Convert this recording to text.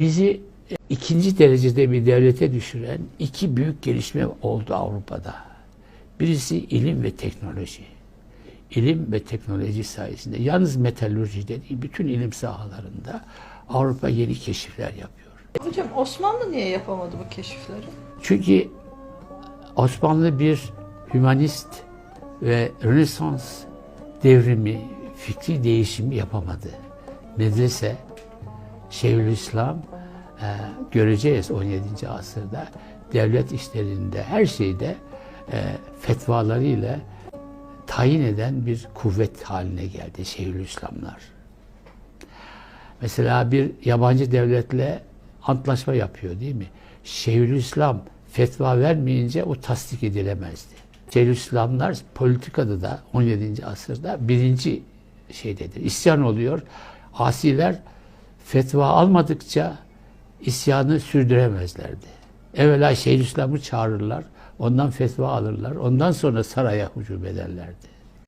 Bizi ikinci derecede bir devlete düşüren iki büyük gelişme oldu Avrupa'da. Birisi ilim ve teknoloji. İlim ve teknoloji sayesinde yalnız metalurjide değil bütün ilim sahalarında Avrupa yeni keşifler yapıyor. Hocam Osmanlı niye yapamadı bu keşifleri? Çünkü Osmanlı bir hümanist ve Rönesans devrimi, fikri değişimi yapamadı. Medrese, Şeyhülislam e, göreceğiz 17. asırda devlet işlerinde her şeyde e, fetvalarıyla tayin eden bir kuvvet haline geldi Şeyhülislamlar. Mesela bir yabancı devletle antlaşma yapıyor değil mi? Şeyhülislam fetva vermeyince o tasdik edilemezdi. Şeyhülislamlar politikada da 17. asırda birinci şeydedir. İsyan oluyor. Asiler fetva almadıkça isyanı sürdüremezlerdi. Evvela Şeyhülislam'ı çağırırlar, ondan fetva alırlar, ondan sonra saraya hücum ederlerdi.